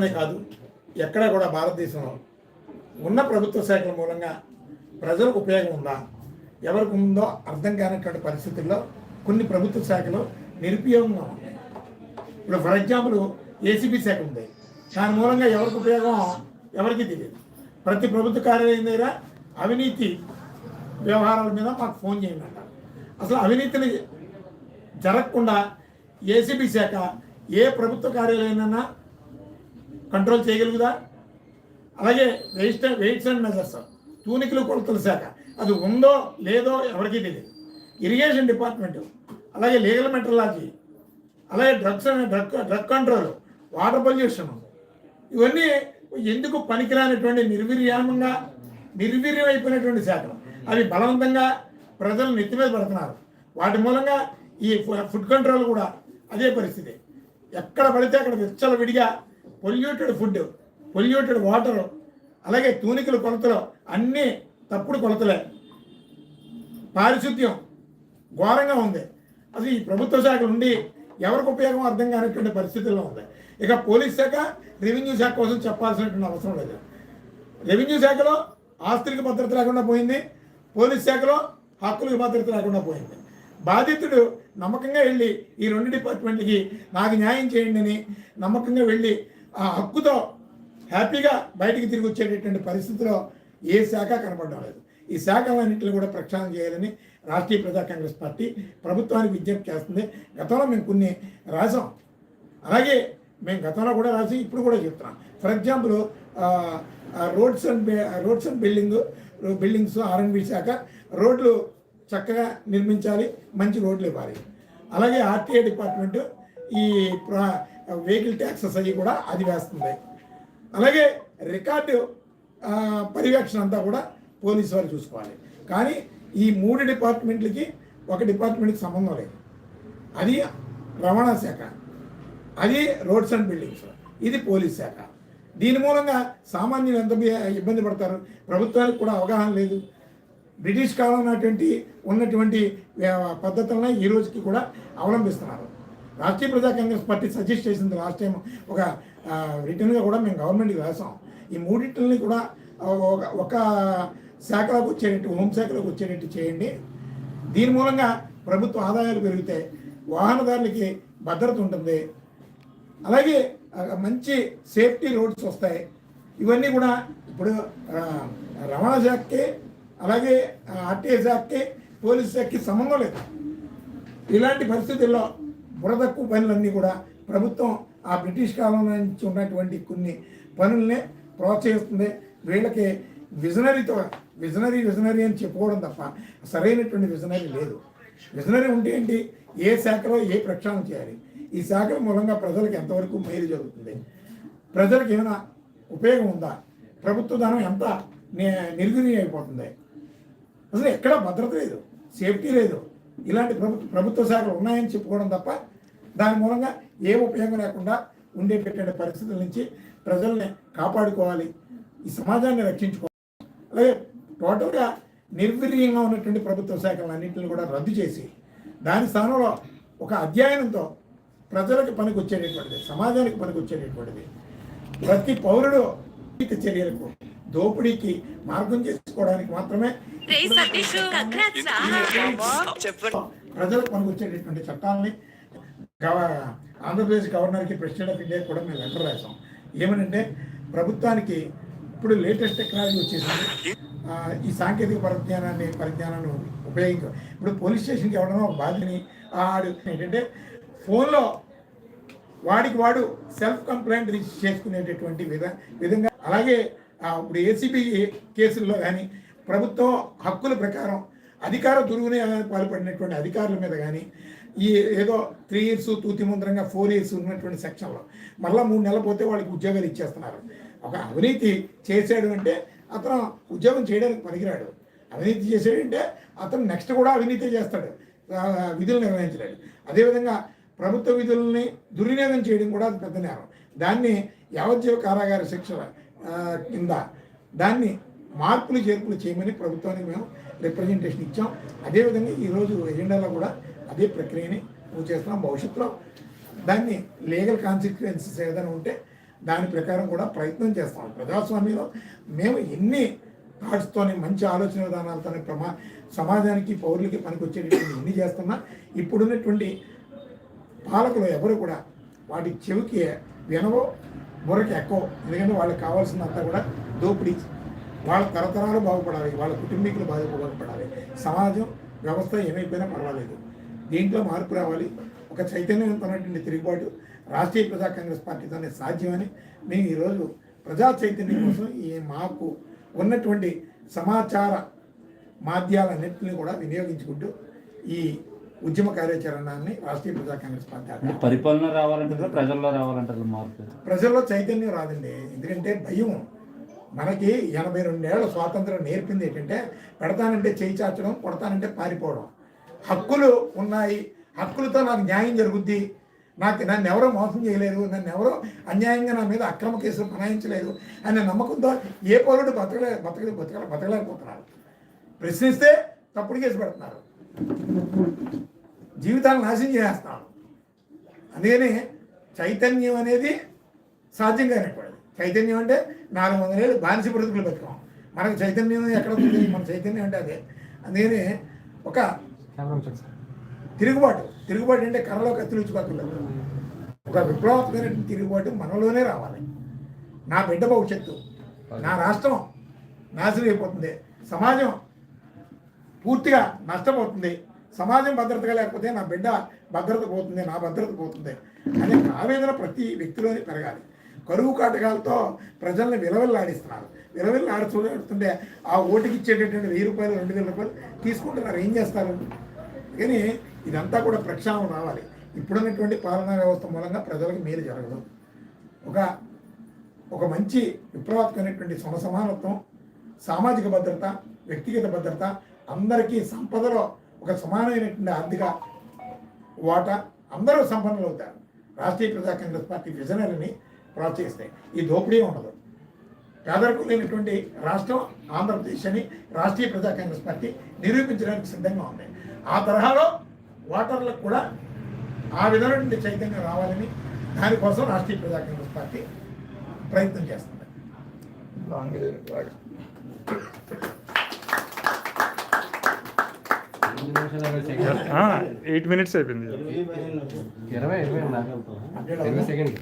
రాష్ట్రంలోనే కాదు ఎక్కడ కూడా భారతదేశంలో ఉన్న ప్రభుత్వ శాఖల మూలంగా ప్రజలకు ఉపయోగం ఉందా ఎవరికి ఉందో అర్థం కానటువంటి పరిస్థితుల్లో కొన్ని ప్రభుత్వ శాఖలు నిరుపయోగంగా ఉన్నాయి. ఇప్పుడు ఫర్ ఎగ్జాంపుల్ ఏసీబీ శాఖ ఉంది. దాని మూలంగా ఎవరికి ఉపయోగం ఎవరికి తెలియదు. ప్రతి ప్రభుత్వ కార్యాలయం దగ్గర అవినీతి వ్యవహారాల మీద మాకు ఫోన్ చేయండి. అంటారు అసలు అవినీతిని జరగకుండా ఏసీబీ శాఖ ఏ ప్రభుత్వ కార్యాలయాన్నైనా కంట్రోల్ చేయగలుగుదా? అలాగే వెయిట్ వెయిట్స్ అండ్ మెజర్స్ తూనికలు కొలతల శాఖ. అది ఉందో లేదో ఎవరికీ తెలియదు ఇరిగేషన్ డిపార్ట్మెంట్ అలాగే లీగల్ మెట్రలాజీ అలాగే drugs and drug drug control water pollution ఇవన్నీ ఎందుకు పనికిరానటువంటి నిర్వీర్యామంగా నిర్వీర్యమైపోయినటువంటి శాఖలు. అవి బలవంతంగా ప్రజలు నెత్తి మీద పడుతున్నారు. వాటి మూలంగా ఈ ఫుడ్ కంట్రోల్ కూడా అదే పరిస్థితి. ఎక్కడ పడితే అక్కడ విచ్చల విడిగా పొల్యూటెడ్ ఫుడ్ పొల్యూటెడ్ వాటర్ అలాగే తూనికల కొలతలు అన్నీ తప్పుడు కొలతలే. పారిశుద్ధ్యం ఘోరంగా ఉంది. అది ఈ ప్రభుత్వ శాఖ నుండి ఎవరికి ఉపయోగం అర్థం కానటువంటి పరిస్థితుల్లో ఉంది. ఇక పోలీస్ శాఖ రెవెన్యూ శాఖ కోసం చెప్పాల్సినటువంటి అవసరం లేదు. రెవెన్యూ శాఖలో ఆస్తులకు భద్రత లేకుండా పోయింది. పోలీస్ శాఖలో హక్కులకు భద్రత లేకుండా పోయింది. బాధితుడు నమ్మకంగా వెళ్ళి ఈ రెండు డిపార్ట్మెంట్లకి నాకు న్యాయం చేయండి అని నమ్మకంగా వెళ్ళి ఆ హక్కుతో హ్యాపీగా బయటికి తిరిగి వచ్చేటటువంటి పరిస్థితిలో ఏ శాఖ కనపడడం లేదు ఈ శాఖలన్నింటిని కూడా ప్రక్షాళన చేయాలని రాష్ట్రీయ ప్రజా కాంగ్రెస్ పార్టీ ప్రభుత్వానికి విజ్ఞప్తి చేస్తుంది. గతంలో మేము కొన్ని రాసాం అలాగే మేము గతంలో కూడా రాసి ఇప్పుడు కూడా చెప్తున్నాం. For example roads and roads and building buildings R and B శాఖ రోడ్లు చక్కగా నిర్మించాలి మంచి రోడ్లు ఇవ్వాలి. అలాగే ఆర్టీఏ డిపార్ట్మెంటు ఈ వెహికల్ ట్యాక్సెస్ అవి కూడా అది వేస్తుంది. అలాగే రికార్డు పర్యవేక్షణ అంతా కూడా పోలీసు వారు చూసుకోవాలి. కానీ ఈ మూడు డిపార్ట్మెంట్లకి ఒక డిపార్ట్మెంట్కి సంబంధం లేదు. అది రవాణా శాఖ. అది రోడ్స్ అండ్ బిల్డింగ్స్. ఇది పోలీస్ శాఖ. దీని మూలంగా సామాన్యులు ఎంత ఇబ్బంది పడతారు? ప్రభుత్వానికి కూడా అవగాహన లేదు. బ్రిటిష్ కాలం ఉన్నటువంటి ఉన్నటువంటి పద్ధతులను ఈ రోజుకి కూడా అవలంబిస్తున్నారు. రాష్ట్రీయ ప్రజా కాంగ్రెస్ పార్టీ సజెస్ట్ చేసింది లాస్ట్ టైం ఒక రిటర్న్గా కూడా మేము గవర్నమెంట్కి రాసాం. ఈ మూడింటిని కూడా ఒక- ఒక శాఖలోకి వచ్చేటట్టు హోంశాఖలకు వచ్చేటట్టు చేయండి. దీని మూలంగా ప్రభుత్వ ఆదాయాలు పెరుగుతాయి వాహనదారులకి భద్రత ఉంటుంది. అలాగే మంచి సేఫ్టీ రోడ్స్ వస్తాయి. ఇవన్నీ కూడా ఇప్పుడు రవాణా శాఖకి అలాగే ఆర్టీఏ శాఖకి పోలీస్ శాఖకి సంబంధం లేదు. ఇలాంటి పరిస్థితుల్లో బురదక్కు పనులన్నీ కూడా ప్రభుత్వం ఆ బ్రిటిష్ కాలం నుంచి ఉన్నటువంటి కొన్ని పనుల్నే ప్రోత్సహిస్తుంది. వీళ్ళకి విజనరీతో విజనరీ విజనరీ అని చెప్పుకోవడం తప్ప సరైనటువంటి విజనరీ లేదు. విజనరీ ఉంటే ఏంటి? ఏ శాఖలో ఏ ప్రక్షాళన చేయాలి? ఈ శాఖల మూలంగా ప్రజలకు ఎంతవరకు మేలు జరుగుతుంది? ప్రజలకు ఏమైనా ఉపయోగం ఉందా? ప్రభుత్వ ధనం ఎంత ని- అయిపోతుంది? అసలు ఎక్కడ భద్రత లేదు సేఫ్టీ లేదు. ఇలాంటి ప్రభుత్వ ప్రభుత్వ శాఖలు ఉన్నాయని చెప్పుకోవడం తప్ప దాని మూలంగా ఏ ఉపయోగం లేకుండా ఉండేటటువంటి పరిస్థితుల నుంచి ప్రజల్ని కాపాడుకోవాలి. ఈ సమాజాన్ని రక్షించుకోవాలి. అలాగే టోటల్గా నిర్వీర్యంగా ఉన్నటువంటి ప్రభుత్వ శాఖలన్నింటిని కూడా రద్దు చేసి దాని స్థానంలో ఒక అధ్యయనంతో ప్రజలకు పనికొచ్చేటటువంటిది సమాజానికి పనికొచ్చేటటువంటిది. ప్రతి పౌరుడు చర్యలకు దోపిడీకి మార్గం చేసుకోవడానికి మాత్రమే ప్రజలకు పనికొచ్చేటటువంటి చట్టాలని ఆంధ్రప్రదేశ్ గవర్నర్కి ప్రెసిడెంట్ ఆఫ్ ఇండియా కూడా మేము లెటర్ రాసాం ఏమనంటే ప్రభుత్వానికి ఇప్పుడు లేటెస్ట్ టెక్నాలజీ వచ్చేసింది. ఈ సాంకేతిక పరిజ్ఞానాన్ని పరిజ్ఞానాన్ని ఉపయోగించ ఇప్పుడు పోలీస్ స్టేషన్కి ఎవడన్నా ఒక బాధ్యని ఆడు ఏంటంటే ఫోన్లో వాడికి వాడు సెల్ఫ్ కంప్లైంట్ రిజిస్టర్ చేసుకునేటటువంటి విధ విధంగా అలాగే ఇప్పుడు ఏసీబీ కేసుల్లో కానీ ప్రభుత్వం హక్కుల ప్రకారం అధికార దుర్వినియోగానికి పాల్పడినటువంటి అధికారుల మీద కానీ ఈ ఏదో త్రీ ఇయర్స్ తూతి ఫోర్ ఇయర్స్ ఉన్నటువంటి సెక్షన్లో మళ్ళీ మూడు నెలలు పోతే వాళ్ళకి ఉద్యోగాలు ఇచ్చేస్తున్నారు. ఒక అవినీతి చేశాడు అంటే అతను ఉద్యోగం చేయడానికి పనికిరాడు అవినీతి చేసాడంటే అతను నెక్స్ట్ కూడా అవినీతి చేస్తాడు. విధులు నిర్వహించలేడు. అదేవిధంగా ప్రభుత్వ విధుల్ని దుర్వినియోగం చేయడం కూడా అది పెద్ద నేరం. దాన్ని యావజ్జీవ కారాగార శిక్ష కింద దాన్ని మార్పులు చేర్పులు చేయమని ప్రభుత్వానికి మేము రిప్రజెంటేషన్ ఇచ్చాం. అదేవిధంగా ఈరోజు ఎజెండాలో కూడా అదే ప్రక్రియని పూర్తి చేస్తున్నాం. భవిష్యత్తులో దాన్ని లీగల్ కాన్సిక్వెన్సెస్ ఏదైనా ఉంటే దాని ప్రకారం కూడా ప్రయత్నం చేస్తాం. ప్రజాస్వామ్యంలో మేము ఎన్ని థాట్స్తోని మంచి ఆలోచన విధానాలతోనే ప్రమా సమాజానికి పౌరులకి పనికొచ్చేటటువంటి ఎన్ని చేస్తున్నా ఇప్పుడున్నటువంటి పాలకులు ఎవరు కూడా వాటి చెవికి వినవో బుర్రకి ఎక్కువ ఎందుకంటే వాళ్ళకి కావాల్సినంతా కూడా దోపిడీ వాళ్ళ తరతరాలు బాగుపడాలి వాళ్ళ కుటుంబీకులు బాగా బాగుపడాలి. సమాజం వ్యవస్థ ఏమైపోయినా పర్వాలేదు. దీంట్లో మార్పు రావాలి. ఒక చైతన్యవంతమైనటువంటి తిరుగుబాటు రాష్ట్రీయ ప్రజా కాంగ్రెస్ పార్టీతోనే సాధ్యమని మేము ఈరోజు ప్రజా చైతన్యం కోసం ఈ మాకు ఉన్నటువంటి సమాచార మాధ్యాలన్నింటినీ కూడా వినియోగించుకుంటూ ఈ ఉద్యమ కార్యాచరణాన్ని రాష్ట్రీయ ప్రజా కాంగ్రెస్ పార్టీ పరిపాలన రావాలంటారా ప్రజల్లో రావాలంటారా మార్పు? ప్రజల్లో చైతన్యం రాదండి. ఎందుకంటే భయం. మనకి ఎనభై రెండేళ్ళ స్వాతంత్రం నేర్పింది ఏంటంటే పెడతానంటే చేయి చాచడం కొడతానంటే పారిపోవడం. హక్కులు ఉన్నాయి. హక్కులతో నాకు న్యాయం జరుగుద్ది. నాకు నన్ను ఎవరో మోసం చేయలేరు నన్ను ఎవరో అన్యాయంగా నా మీద అక్రమ కేసులు బనాయించలేదు అనే నమ్మకంతో ఏ పౌరుడు బతకలే బతకలే బతకలే బతకలేకపోతున్నారు. ప్రశ్నిస్తే తప్పుడు కేసు పెడుతున్నారు. జీవితాలను నాశనం చేస్తున్నారు అందుకని చైతన్యం అనేది సాధ్యం కానివ్వకూడదు చైతన్యం అంటే నాలుగు వందల ఏళ్ళు బానిస బ్రతుకులు బతుకాం మనకు చైతన్యం ఎక్కడ ఉంది? మన చైతన్యం అంటే అదే. అందుకని ఒక తిరుగుబాటు. తిరుగుబాటు అంటే కర్రలో కత్తిరించుకోకర్లేదు ఒక విప్లవాత్మకమైన తిరుగుబాటు మనలోనే రావాలి. నా బిడ్డ భవిష్యత్తు నా రాష్ట్రం నాశనం అయిపోతుంది. సమాజం పూర్తిగా నష్టపోతుంది. సమాజం భద్రతగా లేకపోతే నా బిడ్డ భద్రత పోతుంది నా భద్రత పోతుంది అనే ఆవేదన ప్రతి వ్యక్తిలోనే పెరగాలి. కరువు కాటకాలతో ప్రజల్ని విలవిల్లాడిస్తున్నారు. విలవిల్లాడుతుంటే ఆ ఓటుకి ఇచ్చేటటువంటి వెయ్యి రూపాయలు రెండు వేల రూపాయలు తీసుకుంటున్నారు. ఏం చేస్తారు? కానీ ఇదంతా కూడా ప్రక్షాళన రావాలి. ఇప్పుడున్నటువంటి పాలనా వ్యవస్థ మూలంగా ప్రజలకు మేలు జరగదు. ఒక ఒక మంచి విప్లవాత్మకమైనటువంటి సమసమానత్వం సామాజిక భద్రత వ్యక్తిగత భద్రత అందరికీ సంపదలో ఒక సమానమైనటువంటి ఆర్థిక వాటా అందరూ సంపన్నులు అవుతారు రాష్ట్రీయ ప్రజా కాంగ్రెస్ పార్టీ విజనరీని ప్రోత్సహిస్తాయి ఈ దోపిడీ ఉండదు. పేదరికం లేనటువంటి రాష్ట్రం ఆంధ్రప్రదేశ్ అని రాష్ట్రీయ ప్రజా కాంగ్రెస్ పార్టీ నిరూపించడానికి సిద్ధంగా ఉంది. ఆ తరహాలో ఓటర్లకు కూడా ఆ విధమైనటువంటి చైతన్యం రావాలని దానికోసం రాష్ట్రీయ ప్రజా కాంగ్రెస్ పార్టీ ప్రయత్నం చేస్తుంది. ఎయిట్ మినిట్స్ అయిపోయింది. ఇరవై ఇరవై? సెకండ్